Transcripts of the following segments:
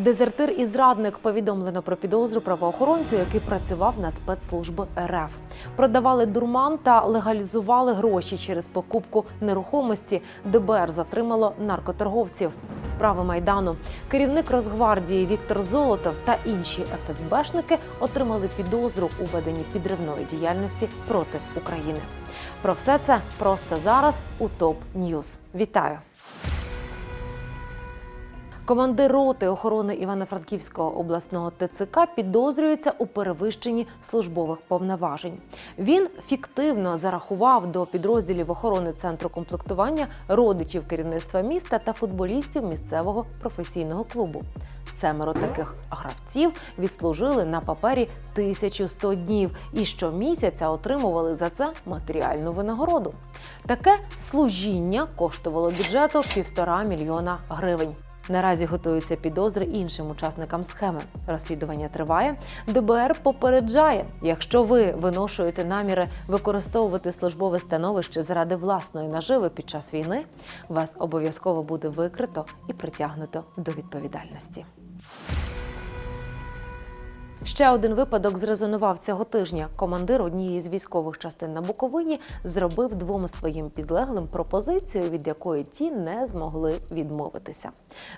Дезертир і зрадник повідомлено про підозру правоохоронцю, який працював на спецслужби РФ. Продавали дурман та легалізували гроші через покупку нерухомості. ДБР затримало наркоторговців. Справи майдану. Керівник Росгвардії Віктор Золотов та інші ФСБшники отримали підозру у веденні підривної діяльності проти України. Про все це просто зараз у ТОП Ньюз. Вітаю! Командир роти охорони Івано-Франківського обласного ТЦК підозрюється у перевищенні службових повноважень. Він фіктивно зарахував до підрозділів охорони центру комплектування родичів керівництва міста та футболістів місцевого професійного клубу. Семеро таких гравців відслужили на папері 1100 днів і щомісяця отримували за це матеріальну винагороду. Таке служіння коштувало бюджету півтора мільйона гривень. Наразі готуються підозри іншим учасникам схеми. Розслідування триває. ДБР попереджає, якщо ви виношуєте наміри використовувати службове становище заради власної наживи під час війни, вас обов'язково буде викрито і притягнуто до відповідальності. Ще один випадок зрезонував цього тижня. Командир однієї з військових частин на Буковині зробив двом своїм підлеглим пропозицію, від якої ті не змогли відмовитися.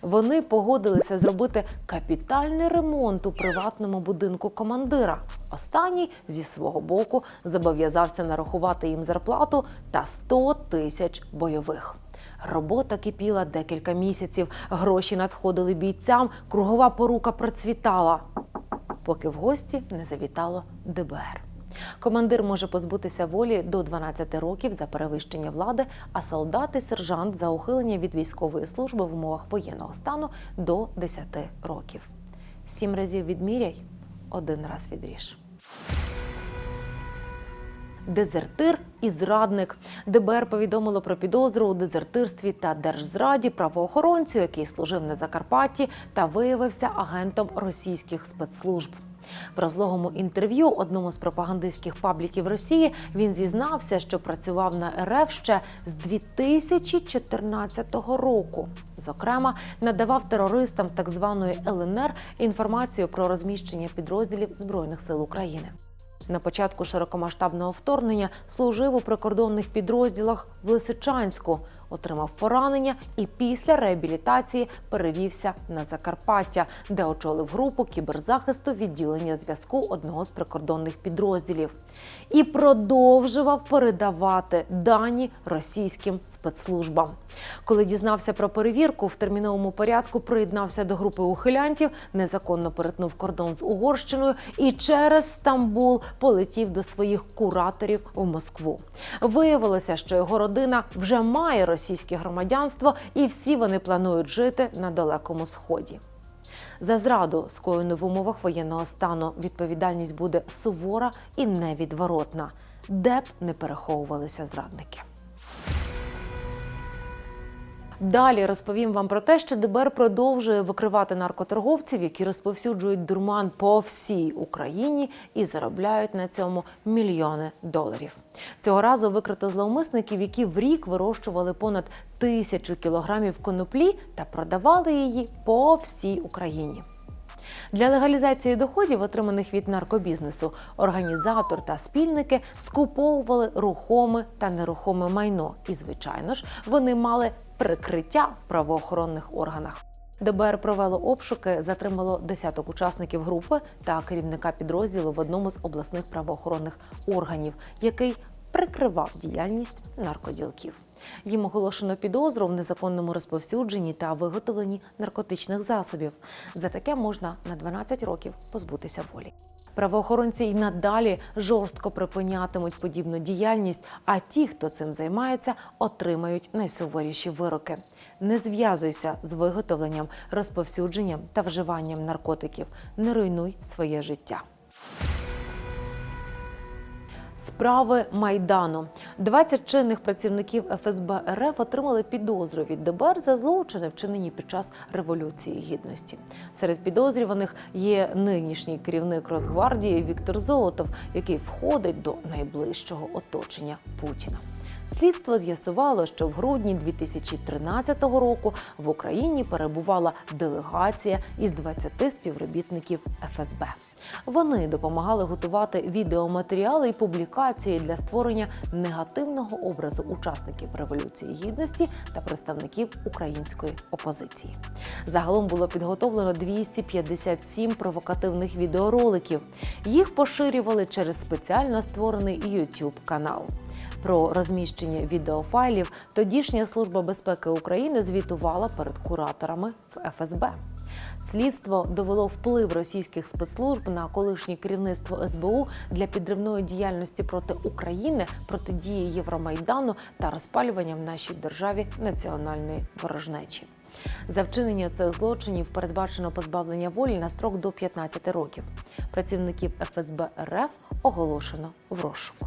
Вони погодилися зробити капітальний ремонт у приватному будинку командира. Останній зі свого боку зобов'язався нарахувати їм зарплату та 100 тисяч бойових. Робота кипіла декілька місяців, гроші надходили бійцям, кругова порука процвітала поки в гості не завітало ДБР. Командир може позбутися волі до 12 років за перевищення влади, а солдат і сержант за ухилення від військової служби в умовах воєнного стану до 10 років. Сім разів відміряй, один раз відріж. Дезертир і зрадник ДБР повідомило про підозру у дезертирстві та держзраді правоохоронцю, який служив на Закарпатті та виявився агентом російських спецслужб. В розлогому інтерв'ю одному з пропагандистських пабліків Росії він зізнався, що працював на РФ ще з 2014 року. Зокрема, надавав терористам так званої ЛНР інформацію про розміщення підрозділів збройних сил України. На початку широкомасштабного вторгнення служив у прикордонних підрозділах в Лисичанську, отримав поранення і після реабілітації перевівся на Закарпаття, де очолив групу кіберзахисту відділення зв'язку одного з прикордонних підрозділів і продовжував передавати дані російським спецслужбам. Коли дізнався про перевірку, в терміновому порядку приєднався до групи ухилянтів, незаконно перетнув кордон з Угорщиною і через Стамбул полетів до своїх кураторів у Москву. Виявилося, що його родина вже має російське громадянство, і всі вони планують жити на далекому сході. За зраду, скоєну в умовах воєнного стану, відповідальність буде сувора і невідворотна, де б не переховувалися зрадники. Далі розповім вам про те, що ДБР продовжує викривати наркоторговців, які розповсюджують дурман по всій Україні і заробляють на цьому мільйони доларів. Цього разу викрито зловмисників, які в рік вирощували понад тисячу кілограмів коноплі та продавали її по всій Україні. Для легалізації доходів, отриманих від наркобізнесу, організатор та спільники скуповували рухоме та нерухоме майно. І, звичайно ж, вони мали прикриття в правоохоронних органах. ДБР провело обшуки, затримало десяток учасників групи та керівника підрозділу в одному з обласних правоохоронних органів, який прикривав діяльність наркоділків. Їм оголошено підозру в незаконному розповсюдженні та виготовленні наркотичних засобів. За таке можна на 12 років позбутися волі. Правоохоронці й надалі жорстко припинятимуть подібну діяльність, а ті, хто цим займається, отримають найсуворіші вироки. Не зв'язуйся з виготовленням, розповсюдженням та вживанням наркотиків. Не руйнуй своє життя. Справи майдану 20 чинних працівників ФСБ РФ отримали підозру від ДБР за злочини, вчинені під час революції гідності. Серед підозрюваних є нинішній керівник Росгвардії Віктор Золотов, який входить до найближчого оточення Путіна. Слідство з'ясувало, що в грудні 2013 року в Україні перебувала делегація із 20 співробітників ФСБ. Вони допомагали готувати відеоматеріали і публікації для створення негативного образу учасників революції гідності та представників української опозиції. Загалом було підготовлено 257 провокативних відеороликів. Їх поширювали через спеціально створений YouTube канал. Про розміщення відеофайлів тодішня служба безпеки України звітувала перед кураторами в ФСБ. Слідство довело вплив російських спецслужб на колишнє керівництво СБУ для підривної діяльності проти України, протидії Євромайдану та розпалювання в нашій державі національної ворожнечі. За вчинення цих злочинів передбачено позбавлення волі на строк до 15 років. Працівників ФСБ РФ оголошено в розшуку.